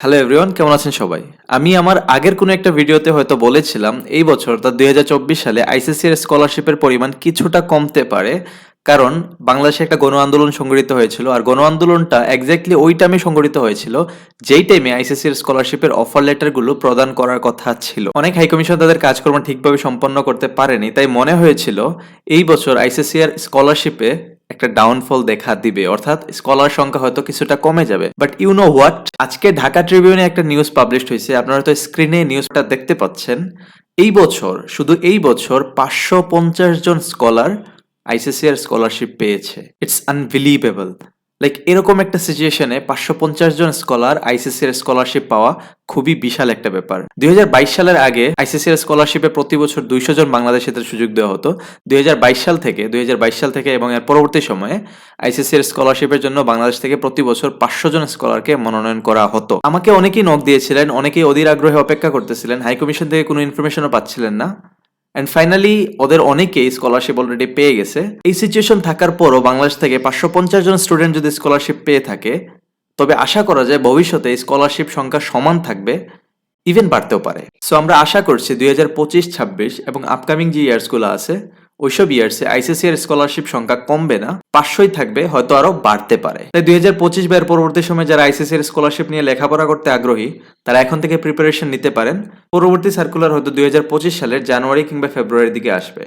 Hello everyone কেমন আছেন সবাই? আমি আমার আগের কোনো একটা ভিডিওতে হয়তো বলেছিলাম, এই বছর অর্থাৎ দু হাজার চব্বিশ সালে আইসিসির স্কলারশিপের পরিমাণ কিছুটা কমতে পারে। কারণ বাংলাদেশে একটা গণ আন্দোলন সংগঠিত হয়েছিল, আর গণ আন্দোলনটা এক্স্যাক্টলি ওই টাইমে সংগঠিত হয়েছিল, যেই টাইমে আইসিসির স্কলারশিপের অফার লেটারগুলো প্রদান করার কথা ছিল। অনেক হাইকমিশন তাদের কাজকর্ম ঠিকভাবে সম্পন্ন করতে পারেনি, তাই মনে হয়েছিল এই বছর আইসিসিআর স্কলারশিপে একটা ডাউনফল দেখা দিবে। অর্থাৎ স্কলার সংখ্যা হয়তো কিছুটা কমে যাবে। বাট ইউ নো হোয়াট আজকে ঢাকা ট্রিবিউনে একটা নিউজ পাবলিশড হয়েছে। আপনারা তো স্ক্রিনে নিউজটা দেখতে পাচ্ছেন। এই বছর, শুধু এই বছর পাঁচশো পঞ্চাশ জন স্কলার আইসিসিআর স্কলারশিপ পেয়েছে। ইটস আনবিলিভেবল লাইক এরকম একটা সিচুয়েশনে পাঁচশো পঞ্চাশ জন স্কলার আইসিসিআর স্কলারশিপ পাওয়া খুবই বিশাল একটা ব্যাপার। দুই হাজার বাইশ সালের আগে আইসিসিআর স্কলারশিপে প্রতি বছর দুইশো জন বাংলাদেশিদের সুযোগ দেওয়া হতো। দুই হাজার বাইশ সাল থেকে, দুই হাজার বাইশ সাল থেকে এবং এর পরবর্তী সময়ে আইসিসিআর স্কলারশিপের জন্য বাংলাদেশ থেকে প্রতি বছর পাঁচশো জন স্কলারকে মনোনয়ন করা হতো। আমাকে অনেকেই নক দিয়েছিলেন, অনেকেই অধীর আগ্রহে অপেক্ষা করতেছিলেন হাই কমিশন থেকে কোনো ইনফরমেশনও পাচ্ছিলেন না। অ্যান্ড ফাইনালি ওদের অনেকেই স্কলারশিপ অলরেডি পেয়ে গেছে। এই সিচুয়েশন থাকার পরও বাংলাদেশ থেকে পাঁচশো পঞ্চাশ জন স্টুডেন্ট যদি স্কলারশিপ পেয়ে থাকে, তবে আশা করা যায় ভবিষ্যতে স্কলারশিপ সংখ্যা সমান থাকবে ইভেন বাড়তেও পারে। সো আমরা আশা করছি দুই হাজার পঁচিশ ছাব্বিশ এবং আপকামিং যে ইয়ার্সগুলো আছে ওইসব ইয়ার্সে আইসিসি এর স্কলারশিপ সংখ্যা কমবে না, পাঁচশোই থাকবে, হয়তো আরও বাড়তে পারে। তাই দুই হাজার পঁচিশ বা এর পরবর্তী সময়ে যারা আইসিসি এর স্কলারশিপ নিয়ে লেখাপড়া করতে আগ্রহী, তারা এখন থেকে প্রিপারেশন নিতে পারেন। পরবর্তী সার্কুলার হয়তো দুই হাজার পঁচিশ সালের জানুয়ারি কিংবা ফেব্রুয়ারির দিকে আসবে।